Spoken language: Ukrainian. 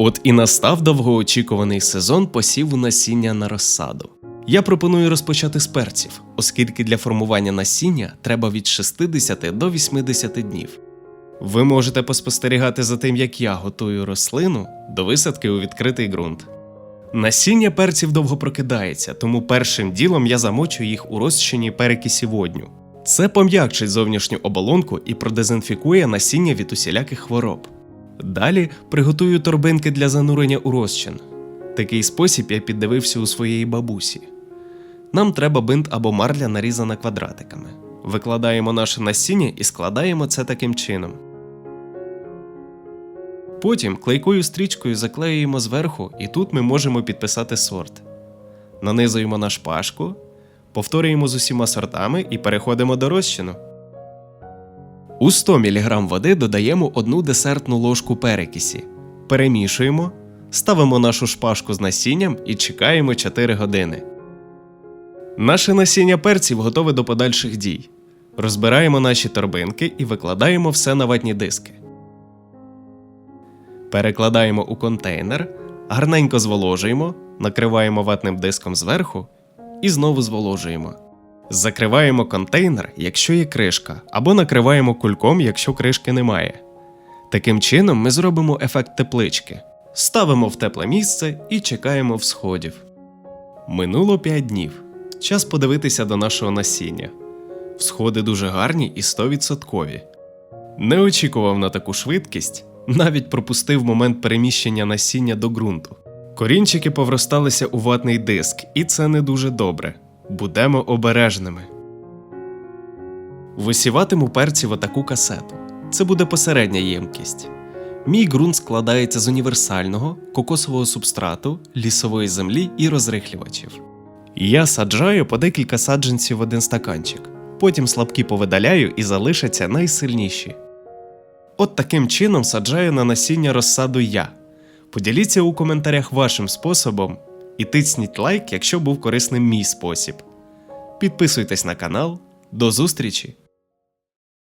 От і настав довгоочікуваний сезон посіву насіння на розсаду. Я пропоную розпочати з перців, оскільки для формування насіння треба від 60 до 80 днів. Ви можете поспостерігати за тим, як я готую рослину до висадки у відкритий ґрунт. Насіння перців довго прокидається, тому першим ділом я замочу їх у розчині перекисі водню. Це пом'якчить зовнішню оболонку і продезінфікує насіння від усіляких хвороб. Далі приготую торбинки для занурення у розчин. Такий спосіб я піддивився у своєї бабусі. Нам треба бинт або марля нарізана квадратиками. Викладаємо наше насіння і складаємо це таким чином. Потім клейкою стрічкою заклеюємо зверху, і тут ми можемо підписати сорт. Нанизуємо на шпажку, повторюємо з усіма сортами і переходимо до розчину. У 100 мг води додаємо одну десертну ложку перекисі. Перемішуємо, ставимо нашу шпажку з насінням і чекаємо 4 години. Наше насіння перців готове до подальших дій. Розбираємо наші торбинки і викладаємо все на ватні диски. Перекладаємо у контейнер, гарненько зволожуємо, накриваємо ватним диском зверху і знову зволожуємо. Закриваємо контейнер, якщо є кришка, або накриваємо кульком, якщо кришки немає. Таким чином ми зробимо ефект теплички. Ставимо в тепле місце і чекаємо всходів. Минуло 5 днів. Час подивитися до нашого насіння. Всходи дуже гарні і 100%. Не очікував на таку швидкість, навіть пропустив момент переміщення насіння до ґрунту. Корінчики повросталися у ватний диск, і це не дуже добре. Будемо обережними. Висіватиму перці в отаку касету. Це буде посередня ємкість. Мій ґрунт складається з універсального, кокосового субстрату, лісової землі і розрихлювачів. Я саджаю по декілька саджанців в один стаканчик. Потім слабкі повидаляю і залишаться найсильніші. От таким чином саджаю на насіння розсаду я. Поділіться у коментарях вашим способом і тисніть лайк, якщо був корисним мій спосіб. Підписуйтесь на канал. До зустрічі!